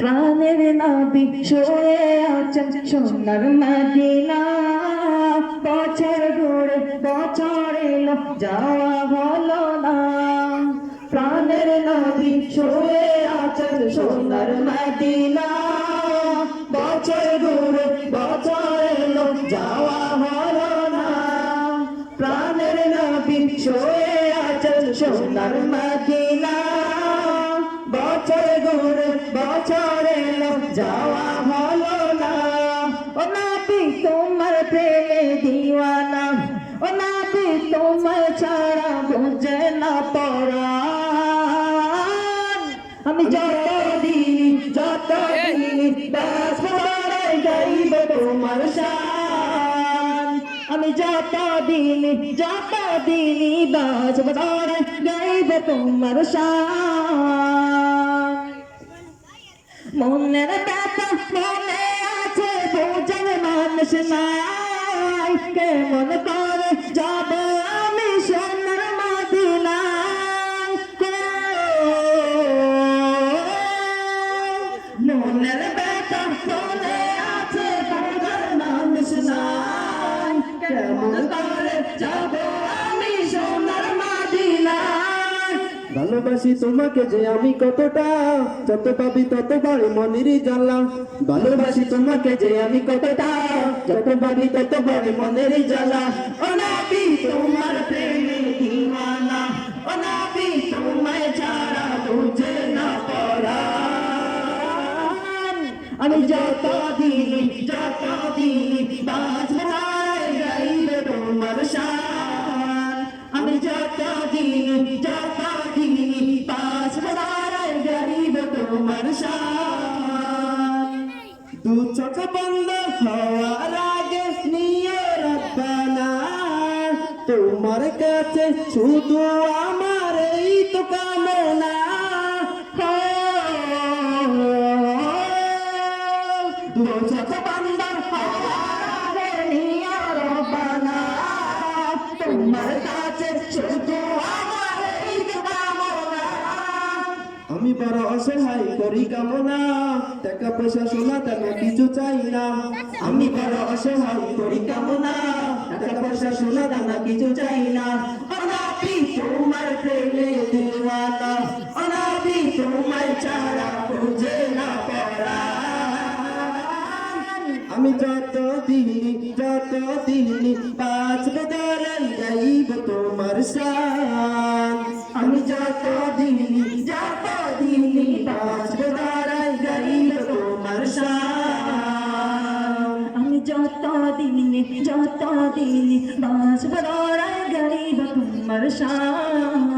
প্রাণের নবী শুয়ে আছেন সোনার বছর ঘুরে বছর এলো, যাওয়া হলো না। প্রাণের নবী শুয়ে আছেন সোনার মদিনা বছর ঘুরে বছর এলো, যাওয়া হলো না। প্রাণের নবী শুয়ে আছেন সোনার মদিনা যাওয়া হলো না ও নাবি তোমার প্রেমে দিওয়ানা ও নাবি তোমার ছাড়া বুঝে না পরাণ আমি যত দিন যত দিন দাস পড়াই গাইব তোমার শান আমি যত দিন যত দিন দাস পড়াই গাইব তোমার শান মনের ব্যথা মনে আছে বোঝার মানুষ নাই। কেমন করে যাব ভালোবাসি তোমাকে যে আমি কতটা, যত পাবি তত বাড়ি মনেরই জ্বালা। ভালোবাসি তোমাকে যে আমি কতটা, যত পাবি তত বাড়ি মনেরই জ্বালা। অনাবি তোমার ছাড়া না পরাণ আমি যত দিন যত দিন গাইবে তোমার আমি যত দিন দু চোখ বন্ধ হওয়ার আগে নিয়ে রব্বানা। তোমার কাছে শুধু আমার এই তো কামনা। দুচোখ বন্ধ হওয়ার আগে নিয়ে রব্বানা, তোমার কাছে শুধু আমার এই কামনা। আমি বড় অসহায় করি কামনা। টাকা পয়সা সোনা টাকা কিছু চাই না। আমি বড় অসহায় করি কামনা। টাকা পয়সা সোনা দানা কিছু চাই না। অনাবি তোমার প্রেমে দিওয়ানা, অনাবি তোমার ছাড়া বুঝে না পরাণ। আমি যত দিন যত দিন বাঁচব দাঁড়াই যাইব তোমার শান আমি যত দিন যত দিন বাঁচব দৌড়ায় গরিব তোমার শান